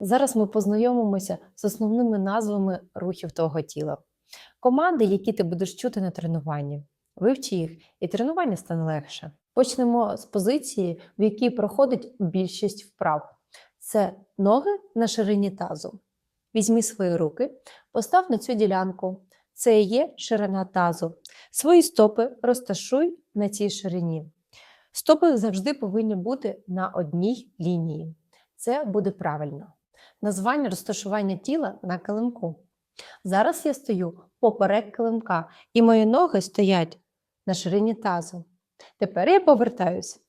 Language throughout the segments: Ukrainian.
Зараз ми познайомимося з основними назвами рухів твого тіла. Команди, які ти будеш чути на тренуванні. Вивчи їх, і тренування стане легше. Почнемо з позиції, в якій проходить більшість вправ. Це ноги на ширині тазу. Візьми свої руки, постав на цю ділянку. Це і є ширина тазу. Свої стопи розташуй на цій ширині. Стопи завжди повинні бути на одній лінії. Це буде правильно. Названня розташування тіла на килимку. Зараз я стою поперек килимка, і мої ноги стоять на ширині тазу. Тепер я повертаюсь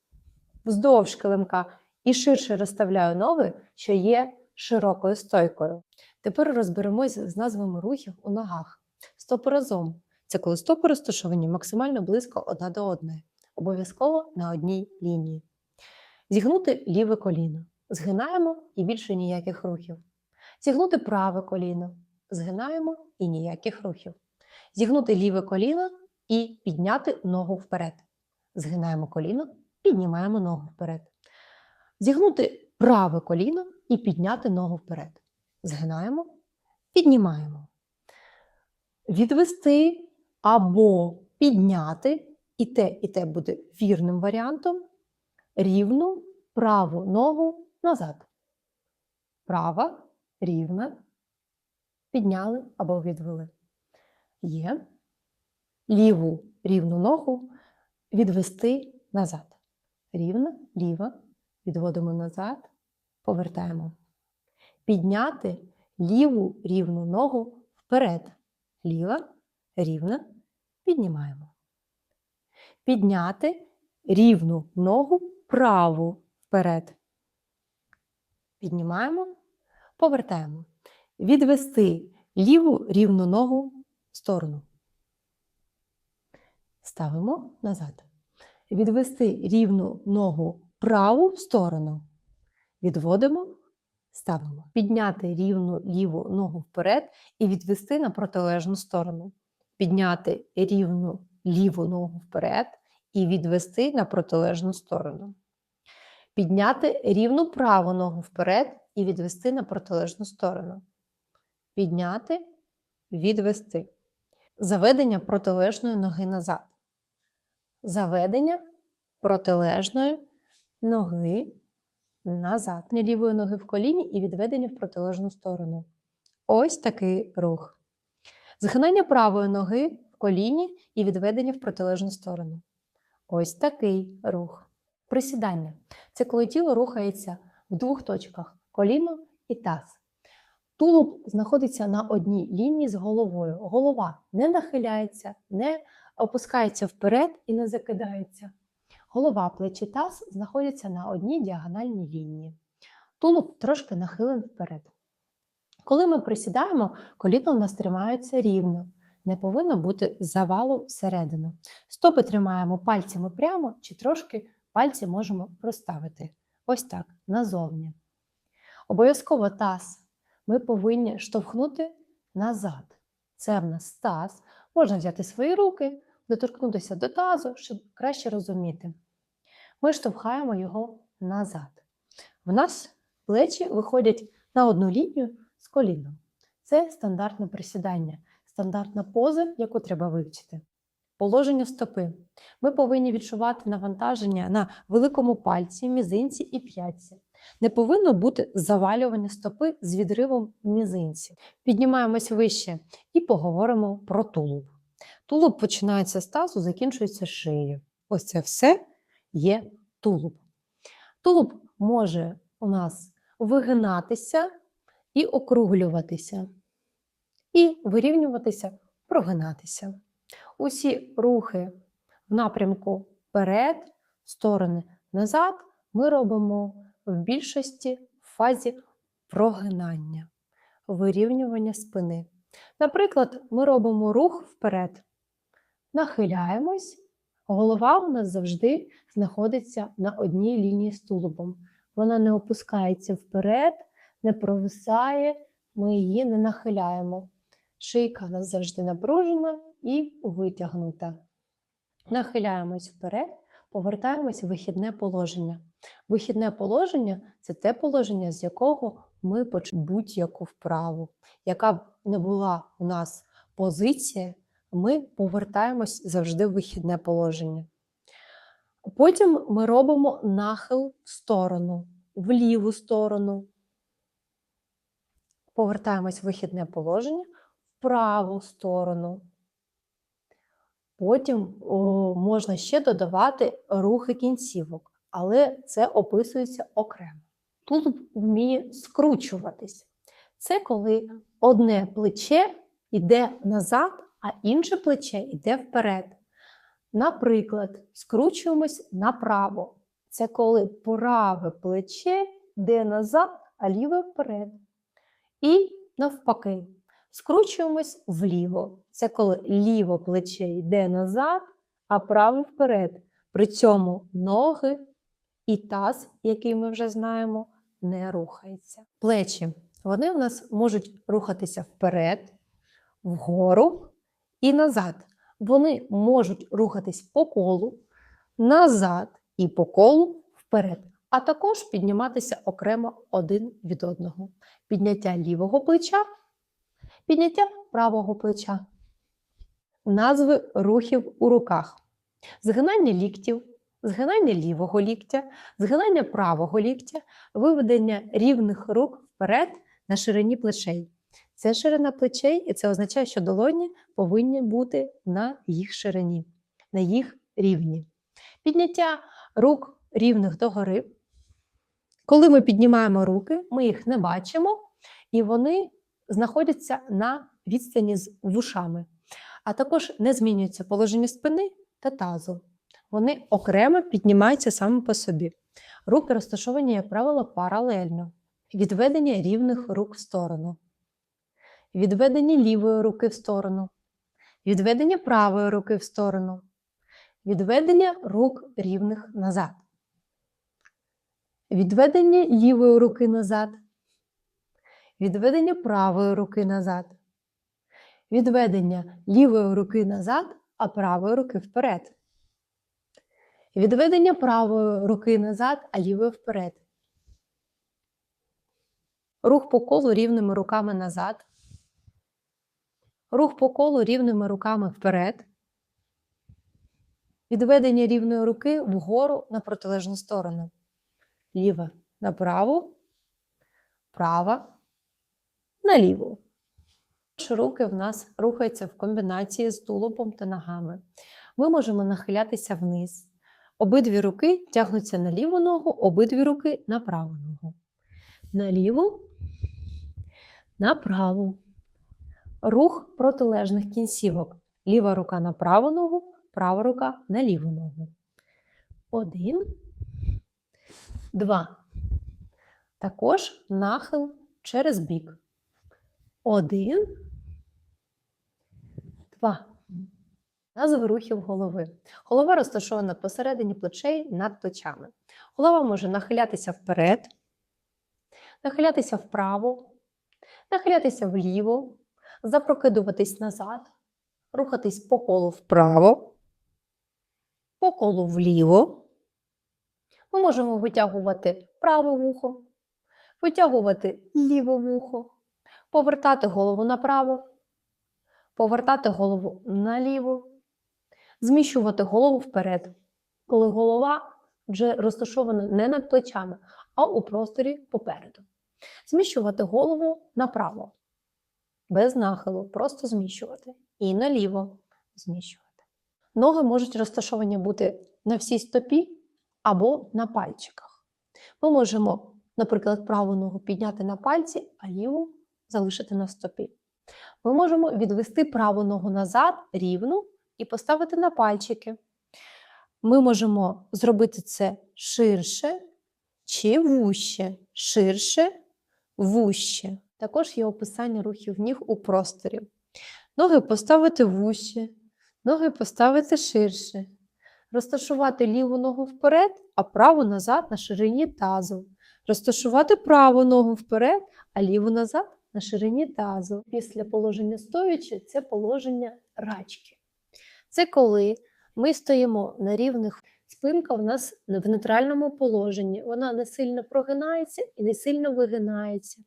вздовж килимка і ширше розставляю ноги, що є широкою стойкою. Тепер розберемось з назвами рухів у ногах. Стопи разом. Це коли стопи розташовані максимально близько одна до одної, обов'язково на одній лінії. Зігнути ліве коліно. Згинаємо і більше ніяких рухів. Зігнути праве коліно. Згинаємо і ніяких рухів. Зігнути ліве коліно і підняти ногу вперед. Згинаємо коліно, піднімаємо ногу вперед. Зігнути праве коліно і підняти ногу вперед. Згинаємо, піднімаємо. Відвести або підняти, і те, і те буде вірним варіантом. Рівну праву ногу назад. Права, рівна. Підняли або відвели. Є. Ліву рівну ногу відвести назад. Рівна, ліва. Відводимо назад, повертаємо. Підняти ліву рівну ногу вперед. Ліва, рівна, піднімаємо. Підняти рівну ногу праву вперед. Піднімаємо, повертаємо. Відвести ліву рівну ногу в сторону. Ставимо назад. Відвести рівну ногу праву в сторону. Відводимо, ставимо. Підняти рівну ліву ногу вперед і відвести на протилежну сторону. Підняти рівну ліву ногу вперед і відвести на протилежну сторону. Підняти рівну праву ногу вперед і відвести на протилежну сторону. Підняти, відвести. Заведення протилежної ноги назад. Заведення протилежної ноги назад. Лівої ноги в коліні і відведення в протилежну сторону. Ось такий рух. Згинання правої ноги в коліні і відведення в протилежну сторону. Ось такий рух. Присідання це коли тіло рухається в двох точках коліно і таз. Тулуб знаходиться на одній лінії з головою. Голова не нахиляється, не опускається вперед і не закидається. Голова, плечі таз знаходяться на одній діагональній лінії. Тулуб трошки нахилен вперед. Коли ми присідаємо, коліна у нас тримаються рівно. Не повинно бути завалу всередину. Стопи тримаємо пальцями прямо чи трошки пальці можемо розставити. Ось так, назовні. Обов'язково таз ми повинні штовхнути назад. Це в нас таз. Можна взяти свої руки, доторкнутися до тазу, щоб краще розуміти. Ми штовхаємо його назад. В нас плечі виходять на одну лінію з коліном. Це стандартне присідання, стандартна поза, яку треба вивчити. Положення стопи. Ми повинні відчувати навантаження на великому пальці, мізинці і п'ятці. Не повинно бути завалювання стопи з відривом мізинці. Піднімаємось вище і поговоримо про тулуб. Тулуб починається з тазу, закінчується шиєю. Ось це все є тулуб. Тулуб може у нас вигинатися і округлюватися, і вирівнюватися, прогинатися. Усі рухи в напрямку вперед, в сторони назад ми робимо в більшості в фазі прогинання, вирівнювання спини. Наприклад, ми робимо рух вперед, нахиляємось, голова у нас завжди знаходиться на одній лінії з тулубом. Вона не опускається вперед, не провисає, ми її не нахиляємо. Шийка у нас завжди напружена і витягнута. Нахиляємось вперед, повертаємось в вихідне положення. Вихідне положення це те положення, з якого ми почнемо будь-яку вправу, яка б не була у нас позиція, ми повертаємось завжди в вихідне положення. Потім ми робимо нахил в сторону, в ліву сторону. Повертаємось в вихідне положення в праву сторону. Потім о, можна ще додавати рухи кінцівок, але це описується окремо. Тут вміє скручуватись. Це коли одне плече йде назад, а інше плече йде вперед. Наприклад, скручуємось направо. Це коли праве плече йде назад, а ліве вперед. І навпаки, скручуємось вліво. Це коли ліве плече йде назад, а праве вперед. При цьому ноги і таз, який ми вже знаємо, не рухається. Плечі вони у нас можуть рухатися вперед, вгору і назад. Вони можуть рухатись по колу, назад і по колу вперед, а також підніматися окремо один від одного. Підняття лівого плеча, підняття правого плеча. Назви рухів у руках: згинання ліктів, згинання лівого ліктя, згинання правого ліктя, виведення рівних рук вперед на ширині плечей. Це ширина плечей, і це означає, що долоні повинні бути на їх ширині, на їх рівні. Підняття рук рівних догори. Коли ми піднімаємо руки, ми їх не бачимо, і вони знаходяться на відстані з вушами, а також не змінюється положення спини та тазу. Вони окремо піднімаються саме по собі. Руки розташовані, як правило, паралельно. Відведення рівних рук в сторону. Відведення лівої руки в сторону. Відведення правої руки в сторону. Відведення рук рівних назад. Відведення лівої руки назад. Відведення правої руки назад. Відведення лівої руки назад, а правої руки вперед. Відведення правої руки назад, а лівої вперед. Рух по колу рівними руками назад. Рух по колу рівними руками вперед. Відведення рівної руки вгору на протилежну сторону. Ліва направо, права наліво. Руки в нас рухаються в комбінації з тулубом та ногами. Ми можемо нахилятися вниз. Обидві руки тягнуться на ліву ногу, обидві руки на праву ногу. На ліву, на праву. Рух протилежних кінцівок. Ліва рука на праву ногу, права рука на ліву ногу. Один, два. Також нахил через бік. Один, два. Назви рухів голови. Голова розташована посередині плечей над плечами. Голова може нахилятися вперед, нахилятися вправо, нахилятися вліво, запрокидуватись назад, рухатись по колу вправо, по колу вліво. Ми можемо витягувати праве вухо, витягувати ліве вухо, повертати голову направо, повертати голову наліво, зміщувати голову вперед, коли голова вже розташована не над плечами, а у просторі попереду. Зміщувати голову направо, без нахилу, просто зміщувати. І наліво зміщувати. Ноги можуть розташовані бути на всій стопі або на пальчиках. Ми можемо, наприклад, праву ногу підняти на пальці, а ліву залишити на стопі. Ми можемо відвести праву ногу назад рівну і поставити на пальчики. Ми можемо зробити це ширше чи вуще, ширше, вуще. Також є описання рухів ніг у просторі. Ноги поставити вуще, ноги поставити ширше. Розташувати ліву ногу вперед, а праву назад на ширині тазу. Розташувати праву ногу вперед, а ліву назад на ширині тазу. Після положення стоячи це положення рачки. Це коли ми стоїмо на рівних Спинка у нас в нейтральному положенні. Вона не сильно прогинається і не сильно вигинається.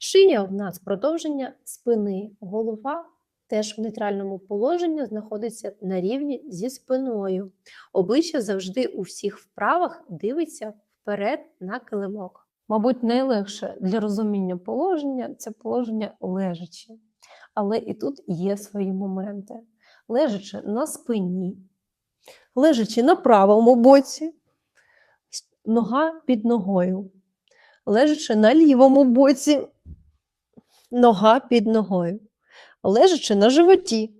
Шия в нас продовження спини. Голова теж в нейтральному положенні знаходиться на рівні зі спиною. Обличчя завжди у всіх вправах дивиться вперед на килимок. Мабуть, найлегше для розуміння положення це положення лежачи. Але і тут є свої моменти. Лежачи на спині, лежачи на правому боці, нога під ногою, лежачи на лівому боці, нога під ногою, лежачи на животі,